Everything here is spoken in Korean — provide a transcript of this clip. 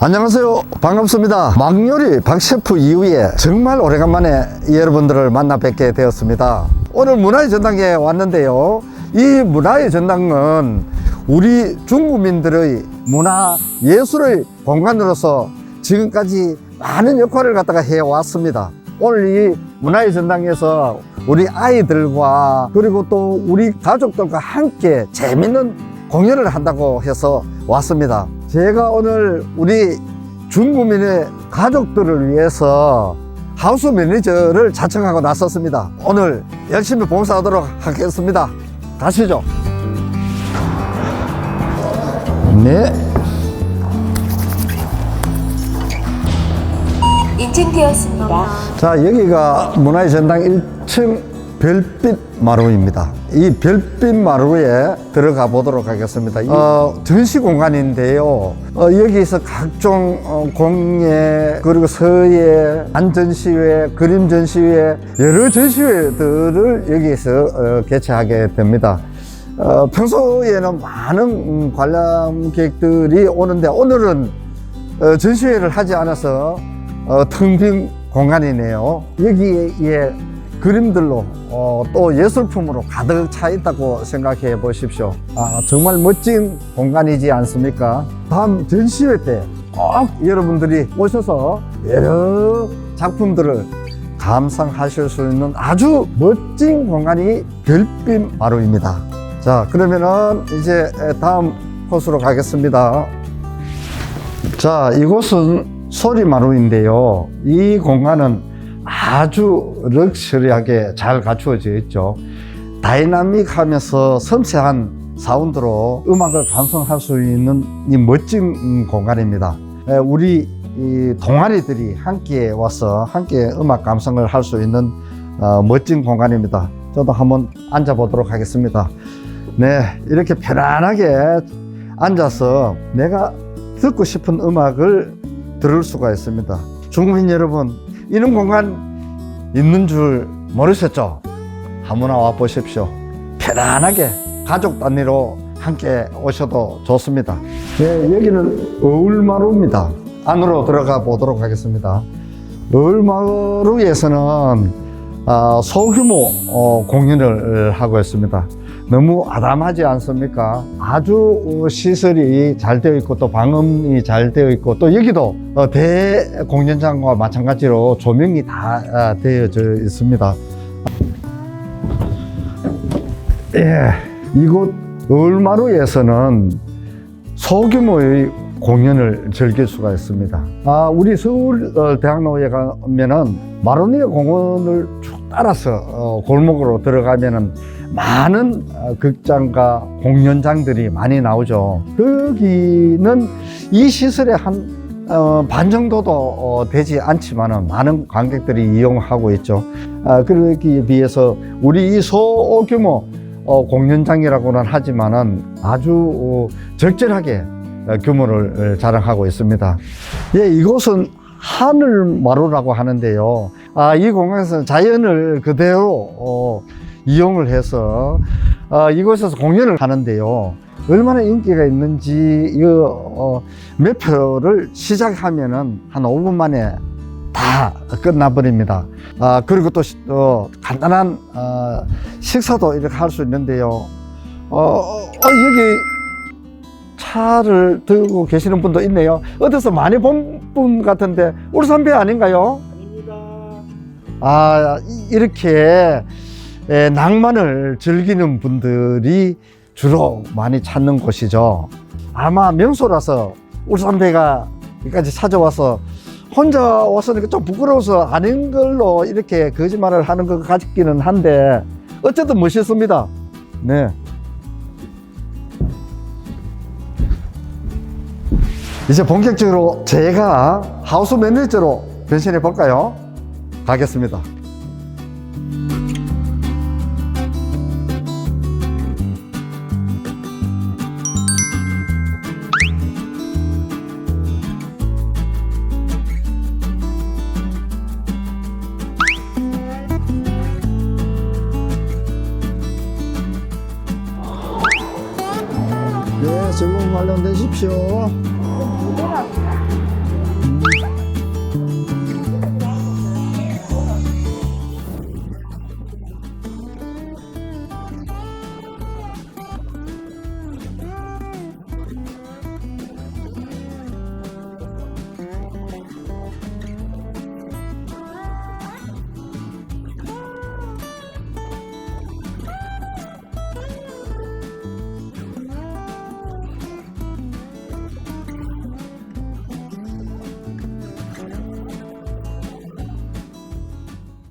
안녕하세요. 반갑습니다. 막요리 박셰프 이후에 정말 오래간만에 여러분들을 만나 뵙게 되었습니다. 오늘 문화의 전당에 왔는데요. 이 문화의 전당은 우리 중국민들의 문화 예술의 공간으로서 지금까지 많은 역할을 갖다가 해왔습니다. 오늘 이 문화의 전당에서 우리 아이들과 그리고 또 우리 가족들과 함께 재밌는 공연을 한다고 해서 왔습니다. 제가 오늘 우리 중국민의 가족들을 위해서 하우스 매니저를 자청하고 나섰습니다. 오늘 열심히 봉사하도록 하겠습니다. 가시죠. 네. 인증되었습니다. 자, 여기가 문화의 전당 1층 별빛 마루입니다. 이 별빛 마루에 들어가 보도록 하겠습니다. 어, 전시 공간인데요. 어, 여기서 각종 어, 공예, 그리고 서예, 안전시회, 그림 전시회, 여러 전시회들을 여기에서 어, 개최하게 됩니다. 어, 평소에는 많은 음, 관람객들이 오는데 오늘은 어, 전시회를 하지 않아서 어, 텅빈 공간이네요. 여기에 그림들로 어, 또 예술품으로 가득 차 있다고 생각해 보십시오. 아, 정말 멋진 공간이지 않습니까? 다음 전시회 때 꼭 여러분들이 오셔서 여러 작품들을 감상하실 수 있는 아주 멋진 공간이 별빛 마루입니다. 자, 그러면은 이제 다음 코스로 가겠습니다. 자, 이곳은 소리 마루인데요. 이 공간은 아주 럭셔리하게 잘 갖추어져 있죠. 다이나믹하면서 섬세한 사운드로 음악을 감상할 수 있는 이 멋진 음, 공간입니다. 에, 우리 이 동아리들이 함께 와서 함께 음악 감상을 할 수 있는 어, 멋진 공간입니다. 저도 한번 앉아 보도록 하겠습니다. 네, 이렇게 편안하게 앉아서 내가 듣고 싶은 음악을 들을 수가 있습니다. 중국인 여러분, 이런 공간 있는 줄 모르셨죠? 한번 와 보십시오. 편안하게 가족 단위로 함께 오셔도 좋습니다. 네, 여기는 어울마루입니다. 안으로 들어가 보도록 하겠습니다. 어울마루에서는 아, 소규모 어, 공연을 하고 있습니다. 너무 아담하지 않습니까? 아주 어, 시설이 잘 되어 있고 또 방음이 잘 되어 있고 또 여기도 어, 대공연장과 마찬가지로 조명이 다 아, 되어져 있습니다. 예, 이곳 을마루에서는 소규모의 공연을 즐길 수가 있습니다. 아, 우리 서울대학로에 가면은 마로니에 공원을 쭉 따라서 어, 골목으로 들어가면은 많은 어, 극장과 공연장들이 많이 나오죠. 여기는 이 시설의 한 어, 반 정도도 어, 되지 않지만은 많은 관객들이 이용하고 있죠. 아, 그러기에 비해서 우리 이 소규모 어, 공연장이라고는 하지만은 아주 어, 적절하게 어, 규모를 어, 자랑하고 있습니다. 예, 이곳은 하늘마루라고 하는데요. 아, 이 공간에서는 자연을 그대로 어, 이용을 해서 어, 이곳에서 공연을 하는데요. 얼마나 인기가 있는지 이거 어, 매표를 시작하면은 한 5분 만에 다 끝나버립니다. 아, 그리고 또, 시- 또 간단한 어, 식사도 이렇게 할 수 있는데요. 어, 어, 여기 차를 들고 계시는 분도 있네요. 어디서 많이 본 분 같은데 울산배 아닌가요? 아닙니다. 아, 이- 이렇게 에, 낭만을 즐기는 분들이 주로 많이 찾는 곳이죠. 아마 명소라서 울산배가 여기까지 찾아와서 혼자 왔으니까 좀 부끄러워서 아닌 걸로 이렇게 거짓말을 하는 것 같기는 한데 어쨌든 멋있습니다. 네. 이제 본격적으로 제가 하우스 매니저로 변신해 볼까요? 가겠습니다. 네, 즐거운 관련되십시오. 어, 뭐 부드럽다.